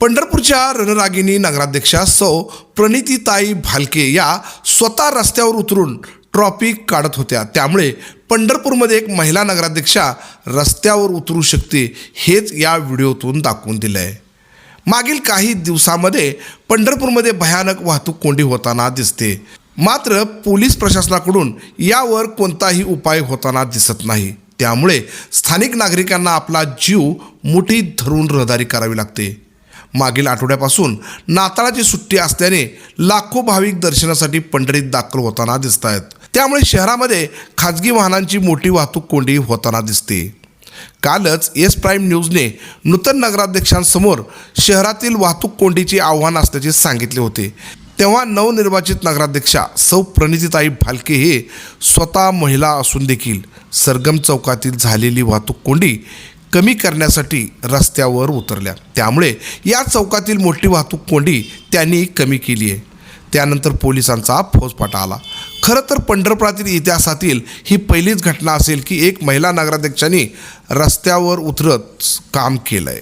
पंढरपूरच्या रणरागिनी नगराध्यक्षा सौ प्रणितीताई भालके या स्वतः रस्त्यावर उतरून ट्रॉफी काढत होत्या. त्यामुळे पंढरपूरमध्ये एक महिला नगराध्यक्षा रस्त्यावर उतरू शकते हेच या व्हिडिओतून दाखवून दिलं आहे मागील काही दिवसामध्ये पंढरपूरमध्ये भयानक वाहतूक कोंडी होताना दिसते. मात्र पोलीस प्रशासनाकडून यावर कोणताही उपाय होताना दिसत नाही. त्यामुळे स्थानिक नागरिकांना आपला जीव मुठीत धरून रहदारी करावी लागते. मागील आठवड्यापासून नाताळाची सुट्टी असल्याने लाखो भाविक दर्शनासाठी पंढरीत दाखल होताना दिसत आहेत त्यामुळे शहरामध्ये खाजगी वाहनांची मोठी वाहतूक कोंडी होताना दिसते. कालच एस प्राईम न्यूजने नूतन नगराध्यक्षांसमोर शहरातील वाहतूक कोंडीचे आव्हान असल्याचे सांगितले होते. तेव्हा नवनिर्वाचित नगराध्यक्षा सौ प्रणितीताई भालके हे स्वतः महिला असून देखील सरगम चौकातील झालेली वाहतूक कोंडी कमी करण्यासाठी रस्त्यावर उतरल्या. त्यामुळे या चौकातील मोठी वाहतूक कोंडी त्यांनी कमी केली आहे. त्यानंतर पोलिसांचा फौजफाटा आला. खरं तर पंढरपुरातील इतिहासातील ही पहिलीच घटना असेल की एक महिला नगराध्यक्षांनी रस्त्यावर उतरत काम केलं आहे